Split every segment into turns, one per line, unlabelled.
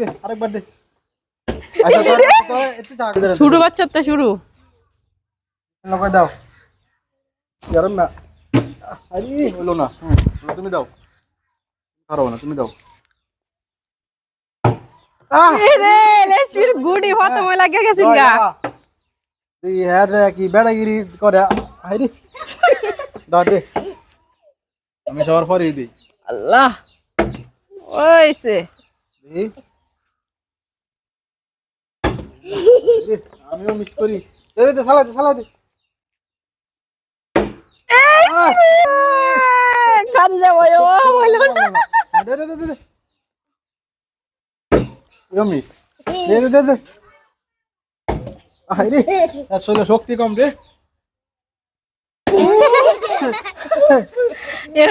দে আরেকবার দে। আচ্ছা
শুরু বাচ্চার তো শুরু।
লগাই দাও। গরম না। আরে হলো না। তুমি দাও। পারো না তুমি দাও। আহ!
রে লেশমির গুডি হত মই লাগে গেছিন গা
এই হ্যাঁ কি বেড়াগিরি করে। হাইরে দাও দে। আমি সবার পরেই দিই।
আল্লাহ।
দিই। দে, আমিও মিস করি। দে দে, দে সালা দে। সালা দে
কাজ যাব ও বলো না।
দে দে দে দে দে। দে দে দে দে। হাইরে আসলে শক্তি কম রে।
এর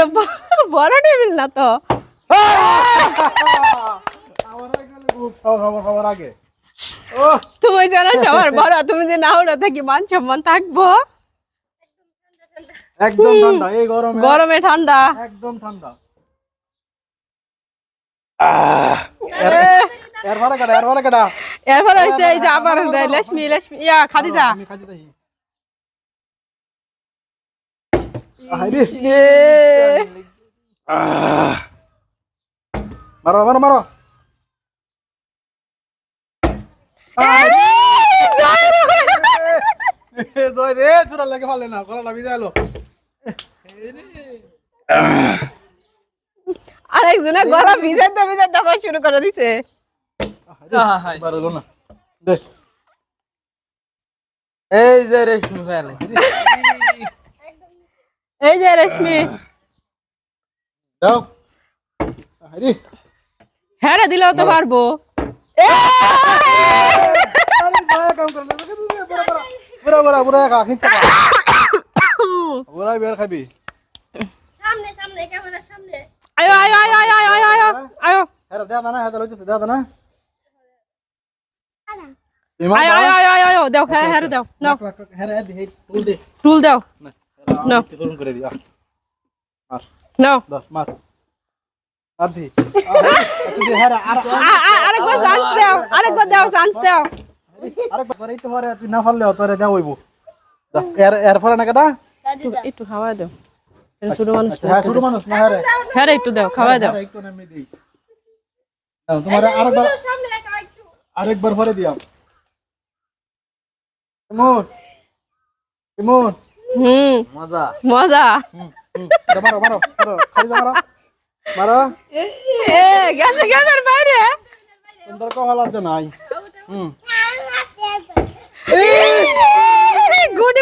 বড় টেবিল না তো?
আমার আগে গেলে খুব খাবার খাবার খাবার আগে।
তুমি জানো সবার বড় তুমি যে না উড়ে থাকি মান সম্মান থাকব
একদম ঠান্ডা এই গরমে
গরমে ঠান্ডা
একদম ঠান্ডা কাটা কাটা
এরপর হচ্ছে এই যে আবার লেশমি লেশমি ইয়া খাদিজা
মারো মারো মারো এ, জয় রে চুরা লাগে ফালে না গলাটা ভিজে এলো
আরেকজনে গলা ভিজাইতে ভিজাইতে আবার শুরু করে দিছে।
না
এই যে রেশমি ফেলে
এই যে রেশমি। হ্যাঁ দিলেও তো পারব।
ঘুরা ঘুরা ঘুরা খা কিন্তু ঘুরা বের খাবি
সামনে সামনে ক্যামেরার সামনে
আয়ো আয়ো আয়ো আয়ো আয়ো আয়ো আয়ো
আরে দে না হেদাল হইছে দে না
আয়ো আয়ো আয়ো আয়ো আয়ো দাও হ্যাঁ হ্যাঁ দাও নাও
হ্যাঁ হ্যাঁ দে টুল দে
টুল দাও
না করুন করে দি মার
নাও
মার আদি আচ্ছা দে হ্যাঁ
আরেকবার চান্স দাও আরেকবার দাও চান্স দাও
আরেকবার একটু পরে তুই না পারলে তোরে দেওয়া হইব। এর এর পরে না কেটা
একটু- একটু খাওয়া দাও। ছোট মানুষ
হ্যাঁ ছোট মানুষ না হ্যাঁ
একটু দাও খাওয়া দাও।
একটু নামিয়ে দিই। তোমার আরেকবার
সামনে রাখা একটু।
আরেকবার পরে দিও কেমন কেমন
হুম
মজা।
মজা।
হুম হুম দাও, মারো মারো মারো খালি মারো। মারো।
এ গেছে গেছে বাইরে।
সুন্দর কহলার জন্য নাই হুম। গুড